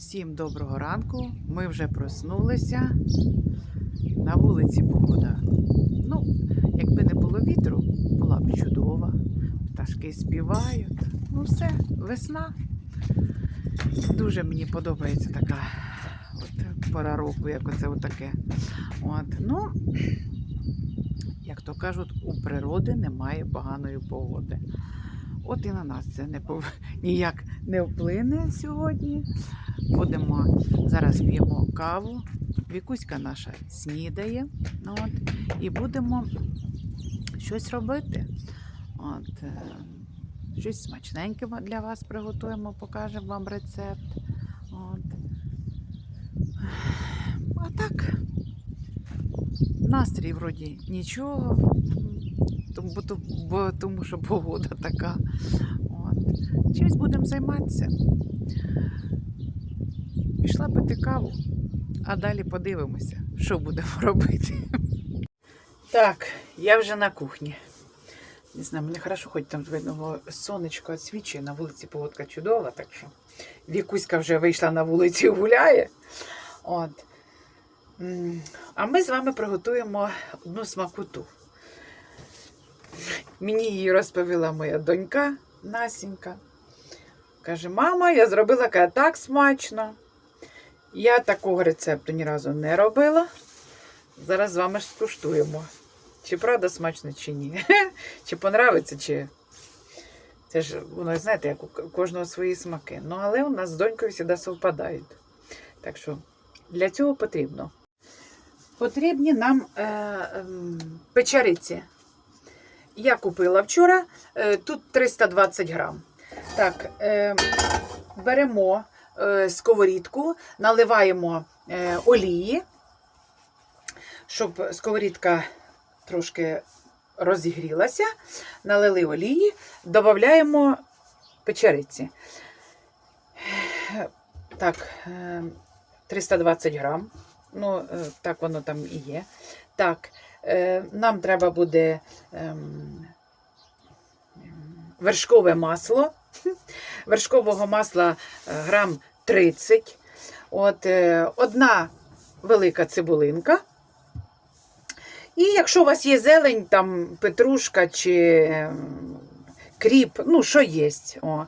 Всім доброго ранку. Ми вже проснулися. На вулиці погода. Ну, якби не було вітру, була б чудова. Пташки співають. Ну все, весна. Дуже мені подобається така от пора року, як оце отаке. От, ну, як то кажуть, у природи немає поганої погоди. От і на нас це не пов... ніяк не вплине сьогодні. Будемо зараз п'ємо каву. Вікуська наша снідає. От, і будемо щось робити. От, е, щось смачненьке для вас приготуємо, покажемо вам рецепт. От. А так, настрій вроді нічого, тому, що погода така. От. Чимось будемо займатися. Пішла пити каву, а далі подивимося, що будемо робити. Так, я вже на кухні. Не знаю, мені хорошо, хоч там видно сонечко освічує, на вулиці погодка чудова, так що Вікуська вже вийшла на вулицю і гуляє. От. А ми з вами приготуємо одну смакуту. Мені її розповіла моя донька Насінька. Каже, мама, я зробила так смачно. Я такого рецепту ні разу не робила. Зараз з вами скуштуємо. Чи правда смачно, чи ні. Чи понравиться, чи. Це ж воно, знаєте, як у кожного свої смаки. Ну, але у нас з донькою завжди совпадають. Так що для цього потрібно. Потрібні нам е, ем, печериці. Я купила вчора, е, тут 320 грам. Так, е, беремо е, сковорідку, наливаємо е, олії, щоб сковорідка трошки розігрілася, налили олії, додаємо печериці. Так, е, 320 грам. Ну, е, так воно там і є. Так, е, нам треба буде ем, вершкове масло. Вершкового масла е, грам 30. От, е, одна велика цибулинка. І якщо у вас є зелень, там петрушка чи ем, кріп, ну, що є. О.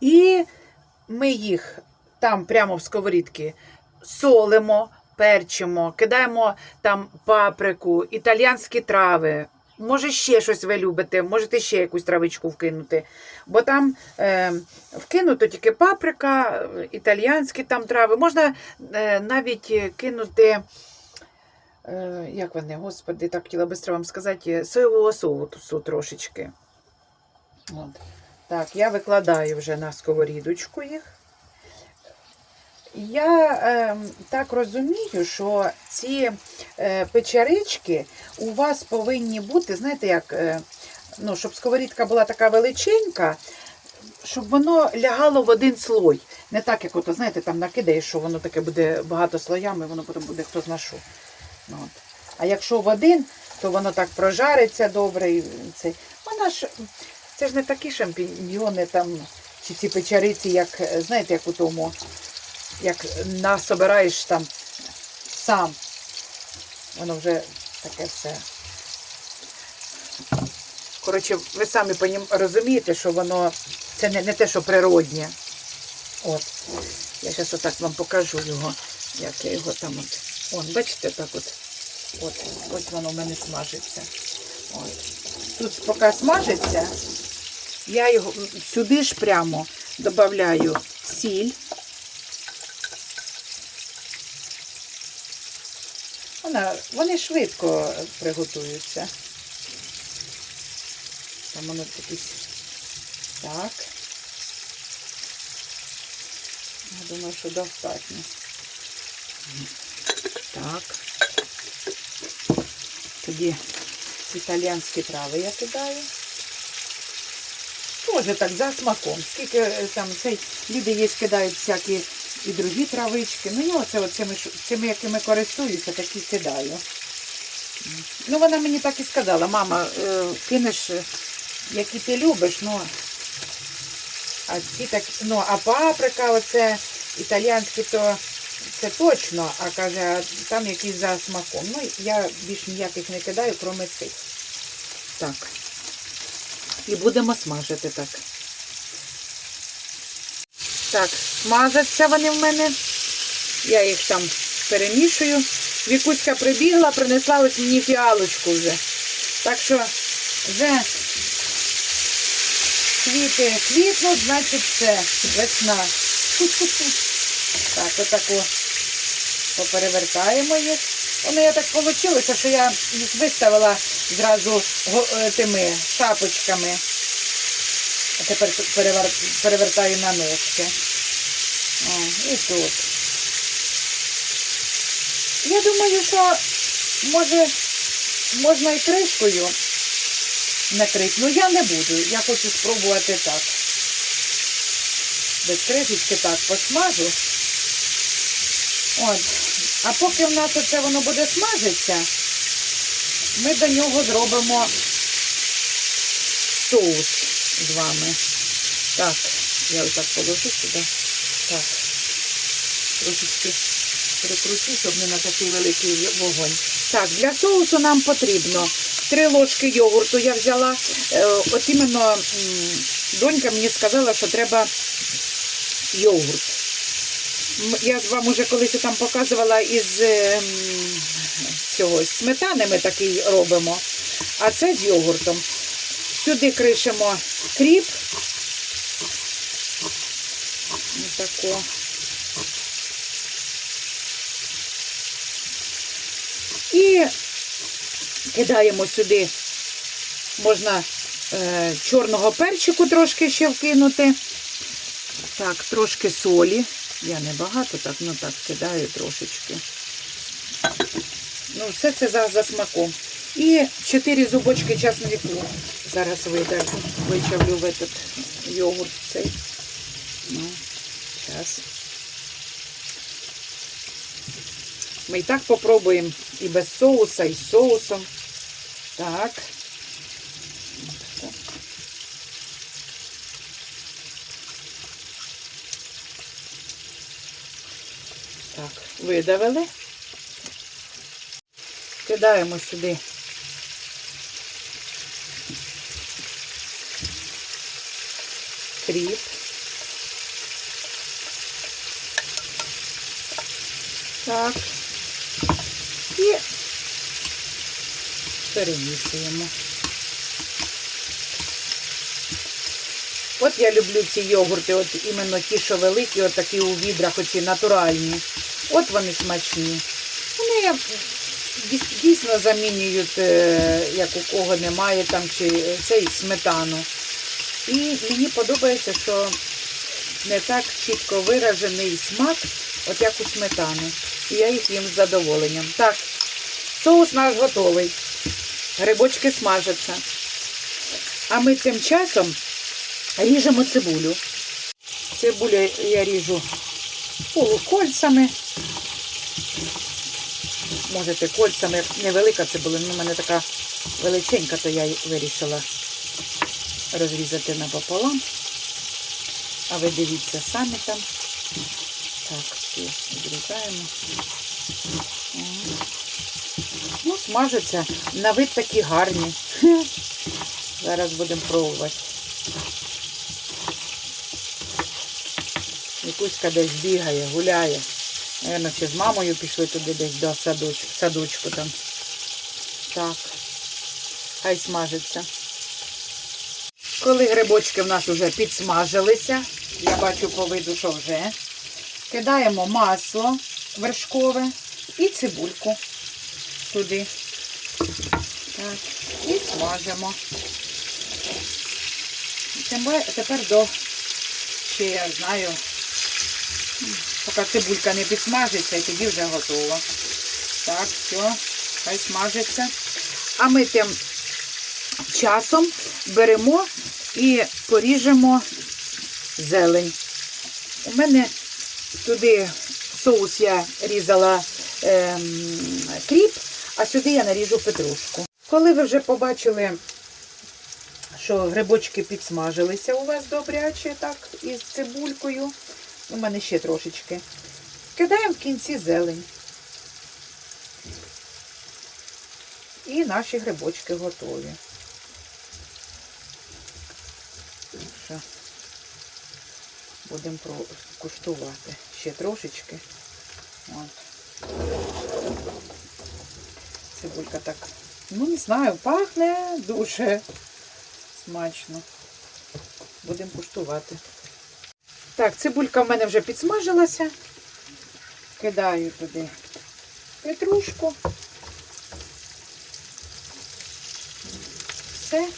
І ми їх там прямо в сковорідки солимо, перчимо, кидаємо там паприку, італіянські трави. Може, ще щось ви любите, можете ще якусь травичку вкинути. Бо там е, вкинуто тільки паприка, італіянські там трави. Можна е, навіть кинути, е, як вони, господи, так хотіла швидко вам сказати, соєвого соусу трошечки. От. Так, я викладаю вже на сковорідочку їх. Я е, так розумію, що ці е, печерички у вас повинні бути, знаєте, як, е, ну, щоб сковорідка була така величенька, щоб воно лягало в один слой. Не так, як ото, знаєте, там накидаєш, що воно таке буде багато слоями, воно потім буде хто зна що. Ну, от. А якщо в один, то воно так прожариться добре. І це. Вона ж, це ж не такі шампіньйони там, чи ці печериці, як, е, знаєте, як у тому як насобираєш там сам. Воно вже таке все. Коротше, ви самі понім- розумієте, що воно це не, не те, що природнє. От. Я зараз отак вам покажу його, як я його там от. Вон, бачите, так от. От, ось воно в мене смажиться. От. Тут поки смажиться, я його сюди ж прямо додаю сіль. Вона, вони швидко приготуються. Там воно якісь. Так. Я думаю, що достатньо. Так. Тоді італіянські трави я кидаю. Тоже так за смаком. Скільки е, там цей люди є, кидають всякі і другі травички. Ну, я оце от цими, якими користуюся, такі кидаю. Ну, вона мені так і сказала, мама, е, кинеш, е, які ти любиш, ну, а ці так, ну, а паприка, оце італіянські то це точно, а каже, там якісь за смаком. Ну, я більш ніяких не кидаю, кроме цих. Так. І будемо смажити так. Так, смажаться вони в мене. Я їх там перемішую. Вікуська прибігла, принесла ось мені фіалочку вже. Так що вже квіти квітнуть, значить це весна. Так, отаку поперевертаємо їх. Воно я так вийшло, що я їх виставила зразу е, тими шапочками. А тепер перевер- перевертаю на ножки. О, і тут. Я думаю, що може можна і кришкою накрити. Ну я не буду. Я хочу спробувати так. Без кришечки так посмажу. От. А поки в нас оце воно буде смажитися, ми до нього зробимо соус з вами. Так, я отак положу сюди. Так. Трошечки прикручу, щоб не на такий великий вогонь. Так, для соусу нам потрібно 3 ложки йогурту я взяла. Е, От іменно донька мені сказала, що треба йогурт. Я вам уже колись там показувала із е, цього сметани ми такий робимо. А це з йогуртом. Сюди кришимо кріп. Отако. І кидаємо сюди, можна е, чорного перчику трошки ще вкинути. Так, трошки солі. Я не багато, так, ну так, кидаю трошечки. Ну, все це за, за смаком. І 4 зубочки часнику. Зараз вичавлю в этот йогурт цей. Ну, зараз. Ми і так попробуємо і без соуса, і з соусом. Так. Так, видавили. Кидаємо сюди. Кріп. Так. І перемішуємо. От я люблю ці йогурти, от іменно ті, що великі, от такі у відрах, оці натуральні. От вони смачні. Вони дійсно замінюють, е, як у кого немає там, чи цей сметану. І мені подобається, що не так чітко виражений смак, от як у сметани. І я їх їм з задоволенням. Так, соус наш готовий. Грибочки смажаться. А ми тим часом ріжемо цибулю. Цибулю я ріжу полукольцями. Можете кольцями. Невелика цибуля, ну, в мене така величенька, то я вирішила розрізати напополам. А ви дивіться самі там. Так, все, відрізаємо. Ну, смажаться. На вид такі гарні. Зараз будемо пробувати. Якуська десь бігає, гуляє. Наверно, ще з мамою пішли туди десь до садочку, садочку там. Так. Хай смажиться. Коли грибочки в нас вже підсмажилися, я бачу по виду, що вже, кидаємо масло вершкове і цибульку туди. Так, і смажимо. Тепер, до, ще я знаю, поки цибулька не підсмажиться, і тоді вже готово. Так, все, хай смажиться. А ми тим часом беремо і поріжемо зелень. У мене туди соус я різала ем, кріп, а сюди я наріжу петрушку. Коли ви вже побачили, що грибочки підсмажилися у вас добряче, так, із цибулькою, У мене ще трошечки. Кидаємо в кінці зелень. І наші грибочки готові. Будемо куштувати ще трошечки. От. Цибулька так, ну не знаю, пахне дуже смачно. Будемо куштувати. Так, цибулька в мене вже підсмажилася. Кидаю туди петрушку. Все.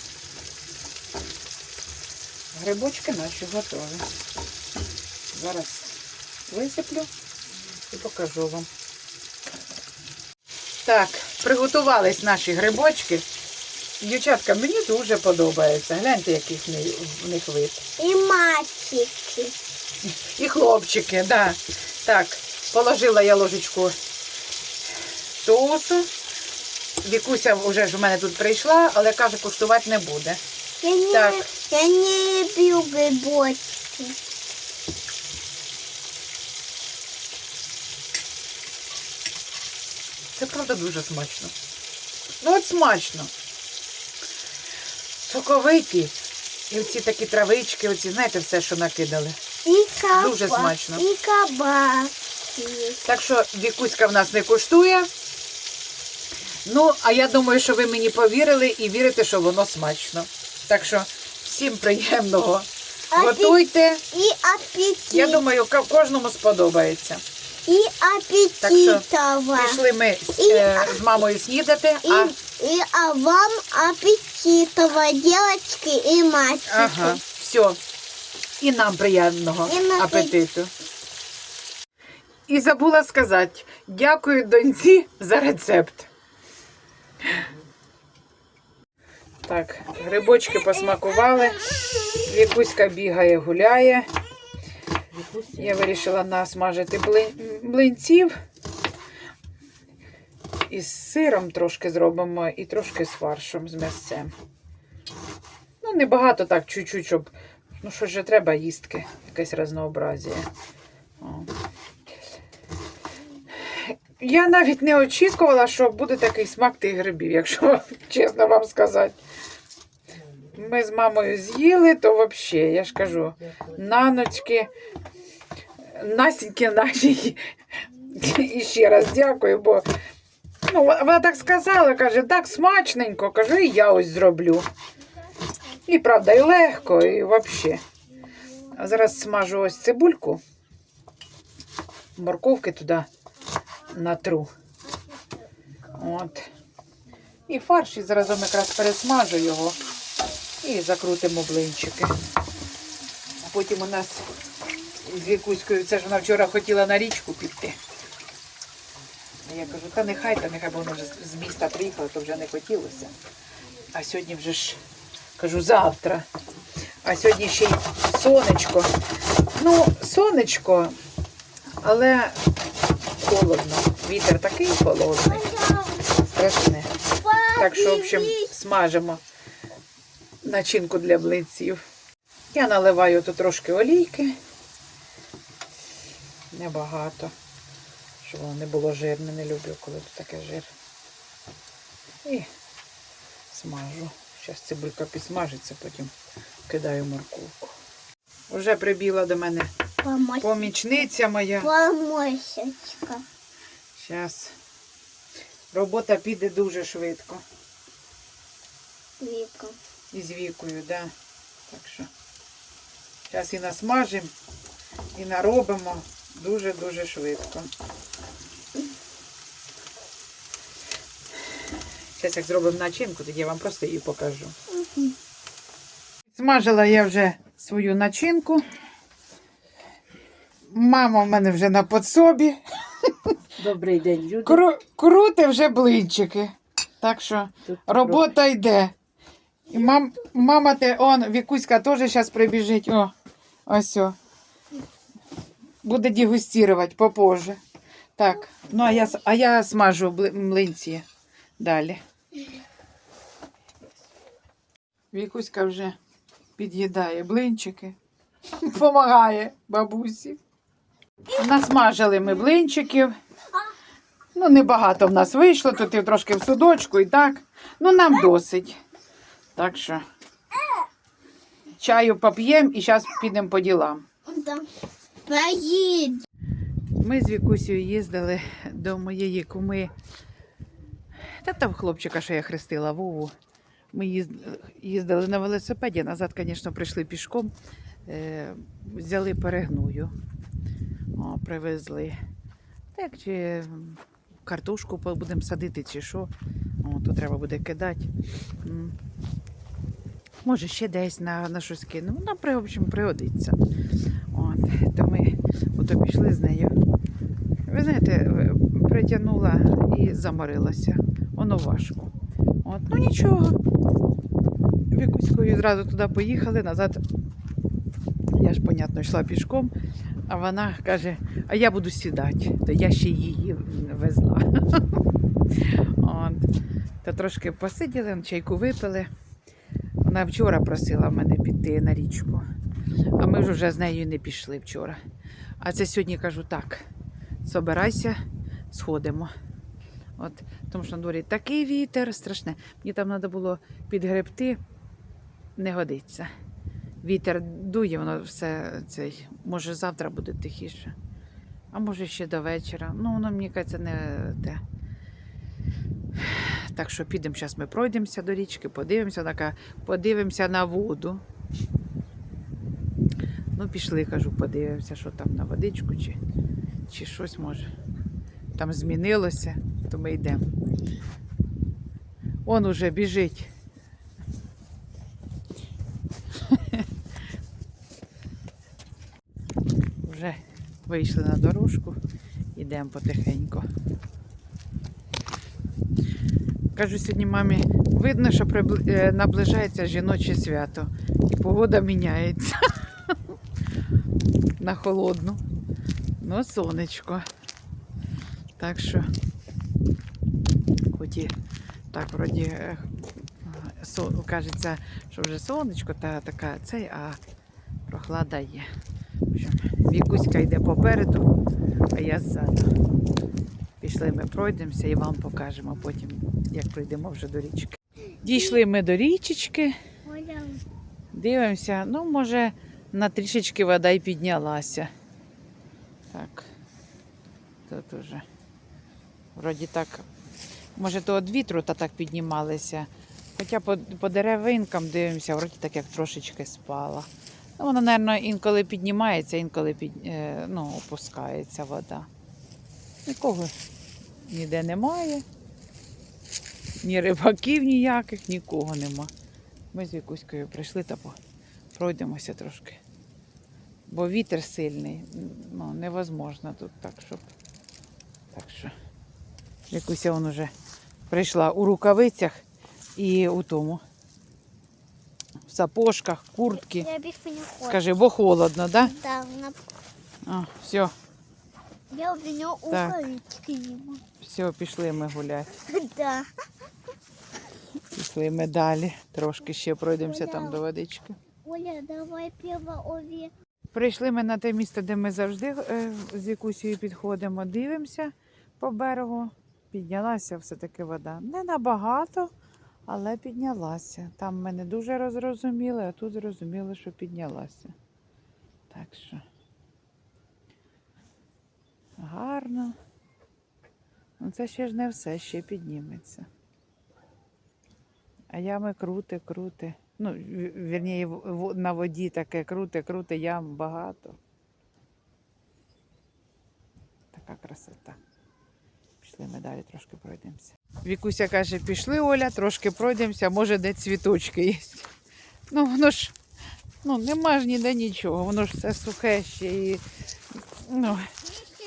Грибочки наші готові. Зараз висиплю і покажу вам. Так, приготувались наші грибочки. Дівчатка, мені дуже подобається. Гляньте, який в них- вид. І мальчики. І хлопчики, да. Так, положила я ложечку соусу. Вікуся вже ж у мене тут прийшла, але каже, куштувати не буде. Я не, Так. я не люблю грибочки. Це правда дуже смачно. Ну от смачно. Соковиті. І оці такі травички, оці, знаєте, все, що накидали. І каба, Дуже смачно. І кабаки. Так що Вікуська в нас не коштує. Ну, а я думаю, що ви мені повірили і вірите, що воно смачно. Так що всім приємного. А ти- Готуйте. І апетит. Я думаю, кожному сподобається. І Так що апетитова. Пішли ми з, е, з мамою снідати, І, а і а вам апетитова, девочки і мальчики. ага, все. І нам приємного І на- апетиту. І забула сказати, дякую доньці за рецепт. Так, грибочки посмакували. Вікуська бігає, гуляє. Я вирішила насмажити блин- млинців. Із сиром трошки зробимо і трошки з фаршем, з м'ясцем. Ну, небагато так, чуть-чуть, щоб. Ну, що ж треба їстки, якесь разнообразія. О. Я навіть не очікувала, що буде такий смак тих грибів, якщо чесно вам сказати. Ми з мамою з'їли, то взагалі, я ж кажу, на ночки, Насіньки нашій. І ще раз дякую, бо ну, вона так сказала, каже, так смачненько, кажу, і я ось зроблю. І правда, і легко, і взагалі. А зараз смажу ось цибульку, морковки туди натру. От. І фарш, і заразом якраз пересмажу його і закрутимо блинчики. А потім у нас з Вікуською, це ж вона вчора хотіла на річку піти. Я кажу, та нехай, та нехай, бо вона вже з- міста приїхала, то вже не хотілося. А сьогодні вже ж, кажу, завтра. А сьогодні ще й сонечко. Ну, сонечко, але холодно. Вітер такий холодний, страшне. Так що, в общем, смажимо начинку для блинців. Я наливаю тут трошки олійки. Небагато. Щоб воно не було жирне, не люблю, коли тут таке жир. І смажу. Зараз цибулька підсмажиться, потім кидаю морковку. Вже прибіла до мене помічниця моя. Помощечка. Зараз. Робота піде дуже швидко. Віка. І з вікою, да. Так що. Зараз і насмажимо, і наробимо дуже-дуже швидко. Зараз як зробимо начинку, тоді я вам просто її покажу. Смажила я вже свою начинку. Мама в мене вже на подсобі. Добрий день, люди. Кру, крути вже блинчики. Так що Тут робота йде. І мам, мама те, он, Вікуська теж зараз прибіжить. О, ось. О. Буде дегустувати попозже. Так, ну а я, а я смажу млинці далі. Вікуська вже під'їдає блинчики. Помагає бабусі. Насмажили ми блинчиків. Ну, небагато в нас вийшло, тут і трошки в судочку і так. Ну, нам досить. Так що чаю поп'ємо і зараз підемо по ділам. Ми з Вікусею їздили до моєї куми. Та там хлопчика, що я хрестила Вову. Ми їздили на велосипеді, назад, звісно, прийшли пішком. Е, взяли перегную. О, привезли. Так, чи картошку будемо садити, чи що. О, тут треба буде кидати. Може, ще десь на, на щось кинемо. Ну, при, общем, пригодиться. От, то ми ото пішли з нею. Ви знаєте, притягнула і заморилася. Воно важко. От, ну нічого. Вікуською зразу туди поїхали, назад. Я ж, понятно, йшла пішком, а вона каже, а я буду сідати, то я ще її везла. От. То трошки посиділи, чайку випили. Вона вчора просила мене піти на річку, а ми ж вже з нею не пішли вчора. А це сьогодні кажу так: собирайся, сходимо. От, тому що на дворі такий вітер страшне. Мені там треба було підгребти, не годиться. Вітер дує, воно все цей. Може завтра буде тихіше. А може ще до вечора. Ну, воно мені кажеться, не те. Так що підемо, зараз ми пройдемося до річки, подивимося, така, подивимося на воду. Ну, пішли, кажу, подивимося, що там на водичку, чи, чи щось може. Там змінилося, то ми йдемо. Он уже біжить. Вже вийшли на дорожку, йдемо потихеньку. Кажу сьогодні мамі, видно, що е, наближається жіноче свято, і погода міняється на холодну. Ну, сонечко. Так що, хоч і так, вроді, е, кажеться, що вже сонечко, та така цей, а прохлада є. Вікуська йде попереду, а я ззаду. Пішли ми пройдемося і вам покажемо потім, як прийдемо вже до річки. Дійшли ми до річечки, дивимося, ну, може, на трішечки вода й піднялася. Так, тут уже. Вроді так, може, то від вітру та так піднімалися. Хоча по, по деревинкам дивимося, вроді так як трошечки спала. Ну, вона, мабуть, інколи піднімається, інколи під, е, ну, опускається вода. Нікого ніде немає. Ні рибаків ніяких, нікого нема. Ми з Вікуською прийшли та пройдемося трошки. Бо вітер сильний, ну, невозможно тут так, щоб. Так що. Вікуся вон уже прийшла у рукавицях і у тому. В сапожках, куртки. я не. Скажи, бо холодно, так? Да, вона... Да? А, все, Я в нього Так. рукавички їм. все, пішли ми гуляти. Да. Пішли ми далі. Трошки ще пройдемося там до водички. Оля, давай пиво ові. Прийшли ми на те місце, де ми завжди е, з Якусією підходимо, дивимося по берегу. Піднялася все-таки вода. Не набагато, але піднялася. Там ми не дуже розрозуміли, а тут зрозуміли, що піднялася. Так що гарно. Ну, це ще ж не все, ще підніметься. А ями круте, круте. Ну, вірніше, на воді таке круте, круте, ям багато. Така красота. Пішли ми далі трошки пройдемося. Вікуся каже, пішли, Оля, трошки пройдемося, може, де цвіточки є. Ну, воно ж ну, нема ж ніде нічого, воно ж все сухе ще і. Ну,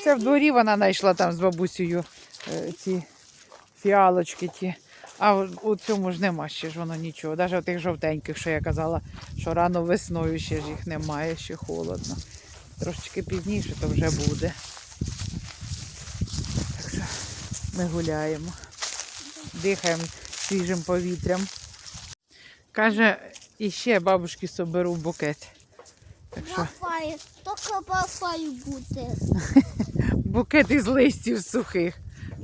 це в дворі вона знайшла там з бабусею е, ці фіалочки ті. А у- у цьому ж нема ще ж воно нічого. Навіть тих жовтеньких, що я казала, що рано весною ще ж їх немає, ще холодно. Трошечки пізніше то вже буде. Так що ми гуляємо, дихаємо свіжим повітрям. Каже, іще бабушки соберу букет. Так що Папай, тільки папай будет. букет із листів сухих.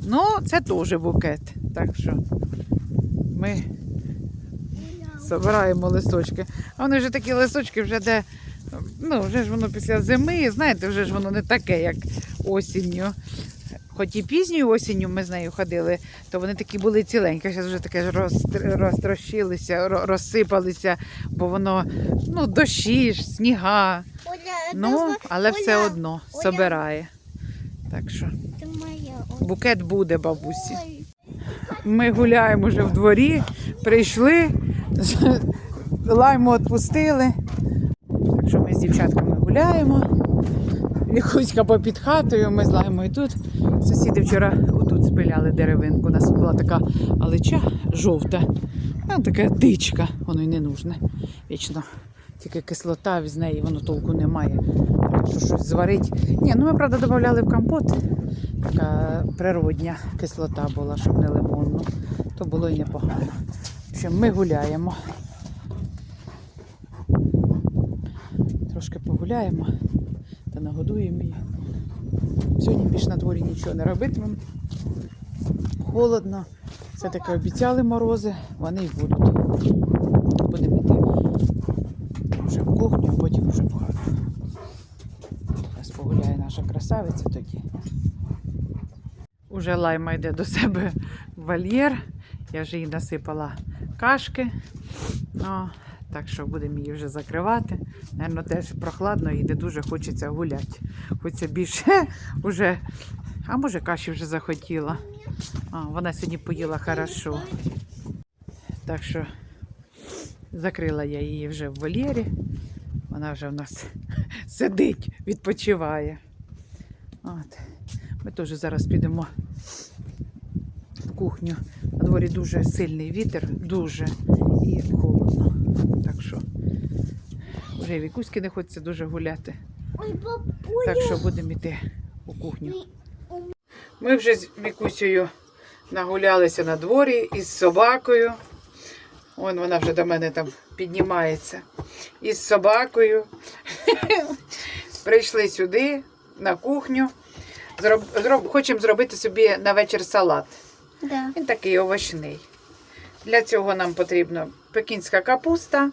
Ну, це теж букет. Так що ми збираємо листочки. А вони вже такі листочки, вже де, ну, вже ж воно після зими, знаєте, вже ж воно не таке, як осінню. Хоч і пізньою осінню ми з нею ходили, то вони такі були ціленькі. Зараз вже таке ж роз- розтрощилися, розсипалися, бо воно ну, дощі ж, сніга. Оля, Ну, але все одно Оля. собирає. Так що. Оля. букет буде бабусі. Ми гуляємо вже в дворі, прийшли, лайму відпустили. Так що ми з дівчатками гуляємо. Вікуська попід хатою, ми з лаймою тут. Сусіди вчора отут спиляли деревинку. У нас була така алича жовта. Ну, така дичка, воно й не нужне. Вічно тільки кислота з неї, воно толку немає. Що щось зварить. Ні, ну ми, правда, додавали в компот. Така природня кислота була, щоб не лимонну. То було і непогано. Общем, ми гуляємо. Трошки погуляємо нагодуємо її. Сьогодні більш на дворі нічого не робитимемо. Холодно. Все таки обіцяли морози, вони й будуть. Будемо йти вже в кухню, а потім вже в хату. Зараз погуляє наша красавиця тоді. Уже лайма йде до себе в вольєр. Я вже їй насипала кашки. Ну, так що будемо її вже закривати. Наверно, теж прохладно і не дуже хочеться гуляти. Хочеться більше уже. А може каші вже захотіла. А, вона сьогодні поїла хорошо. Так що закрила я її вже в вольєрі. Вона вже в нас сидить, відпочиває. От. Ми теж зараз підемо в кухню. На дворі дуже сильний вітер, дуже і холодно. Вже вікуськи не хочеться дуже гуляти. Так що будемо йти у кухню. Ми вже з Вікусею нагулялися на дворі із собакою. Вон вона вже до мене там піднімається. Із собакою. Прийшли сюди, на кухню. Зроб, зроб, хочемо зробити собі на вечір салат. Да. Він такий овочний. Для цього нам потрібно пекінська капуста,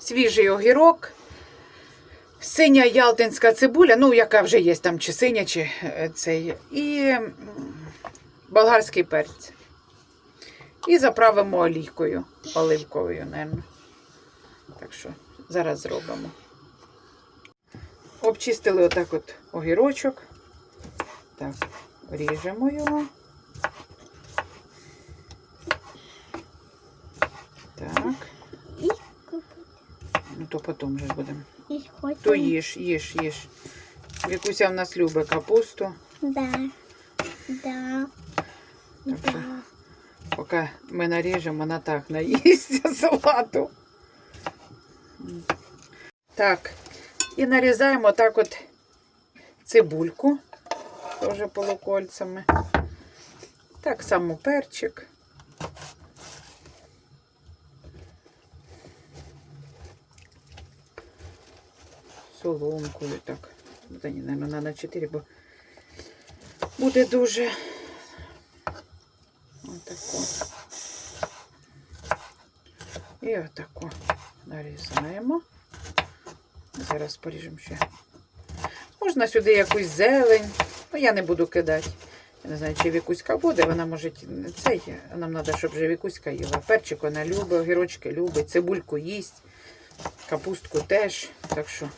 свіжий огірок, синя ялтинська цибуля, ну, яка вже є там, чи синя, чи е, цей, і болгарський перець. І заправимо олійкою оливковою, напевно. Так що зараз зробимо. Обчистили отак от огірочок. Так, ріжемо його. Так, ну то потім вже будемо. То їж, їж, їж. Вікуся в нас любить капусту. Да. Да. Так що, Да. поки ми наріжемо, вона так наїсться салату. Так, і нарізаємо так от цибульку, теж полукольцями. Так само перчик. Соломкою так. Та ні, наверное, на 4, бо буде дуже. Отако. І отако нарізаємо. Зараз поріжемо ще. Можна сюди якусь зелень. Ну, я не буду кидати. Я не знаю, чи вікуська буде, вона може цей. Нам треба, щоб вже вікуська їла. Перчик вона любить, огірочки любить, цибульку їсть, капустку теж. Так що.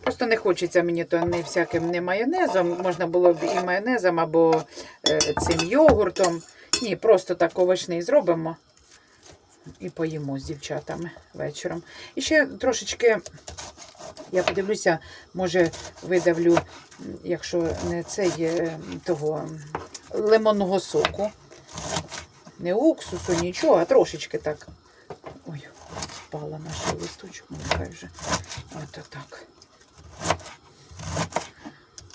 Просто не хочеться мені то не всяким не майонезом. Можна було б і майонезом або е, цим йогуртом. Ні, просто так овочний зробимо і поїмо з дівчатами вечором. І ще трошечки, я подивлюся, може видавлю, якщо не цей е, того лимонного соку. Не уксусу, нічого, а трошечки так. Ой, впала наша листочок, ну, нехай вже. Ось так.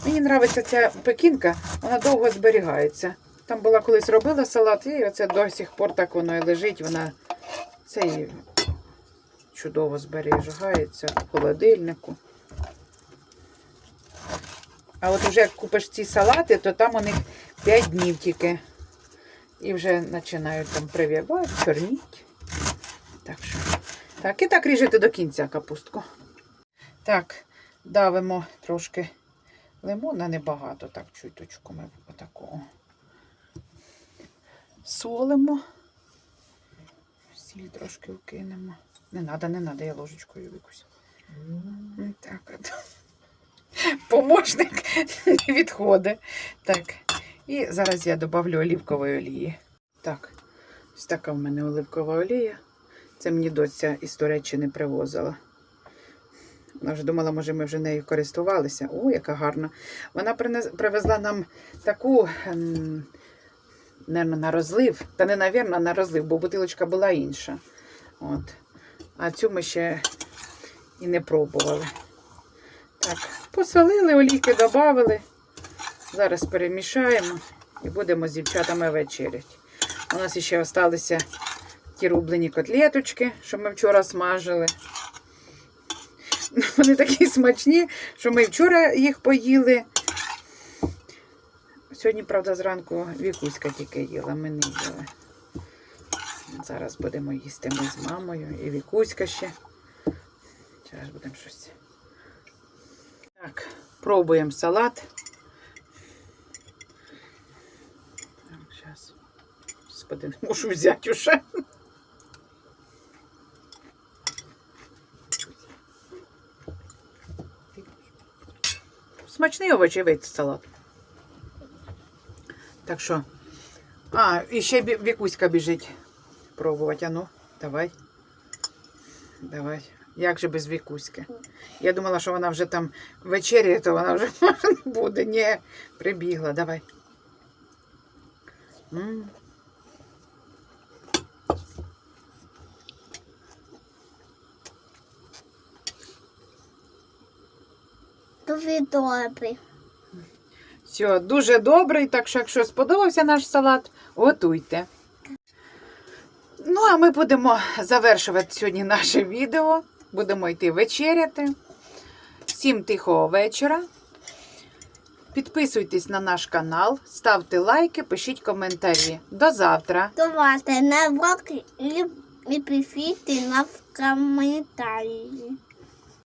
Мені подобається ця пекінка, вона довго зберігається. Там була колись робила салат, і оце до сих пор так воно і лежить. Вона цей чудово зберігається в холодильнику. А от вже як купиш ці салати, то там у них 5 днів тільки. І вже починають там прив'ябати, чорніть. Так що. Так, і так ріжете до кінця капустку. Так, давимо трошки лимона, небагато, так, чуточку ми отакого. Солимо. Сіль трошки вкинемо. Не треба, не треба, я ложечкою викусь. Так от. Помощник не відходить. Так. І зараз я додавлю оливкової олії. Так, ось така в мене оливкова олія. Це мені доця із Туреччини привозила. Вона вже думала, може, ми вже нею користувалися. О, яка гарна. Вона привезла нам таку, ем, на розлив. Та не, навірно, на розлив, бо бутилочка була інша. От. А цю ми ще і не пробували. Так, посолили, олійки додали. Зараз перемішаємо і будемо з дівчатами вечеряти. У нас ще залишилися ті рублені котлеточки, що ми вчора смажили. Вони такі смачні, що ми вчора їх поїли. Сьогодні, правда, зранку Вікуська тільки їла, ми не їли. Зараз будемо їсти ми з мамою і Вікуська ще. Зараз будемо щось. Так, пробуємо салат. Так, зараз. Господи, не можу взяти уже. Смачний овочевий салат. Так що. А, і ще Вікуська біжить пробувати. А ну, давай. Давай. Як же без Вікуськи? Я думала, що вона вже там вечеряє, то вона вже може не буде. Ні, прибігла. Давай. М. Дуже добрий. Все, дуже добрий, так що, якщо сподобався наш салат, готуйте. Ну, а ми будемо завершувати сьогодні наше відео. Будемо йти вечеряти. Всім тихого вечора. Підписуйтесь на наш канал, ставте лайки, пишіть коментарі. До завтра! Давайте на і, і пишіть на коментарі.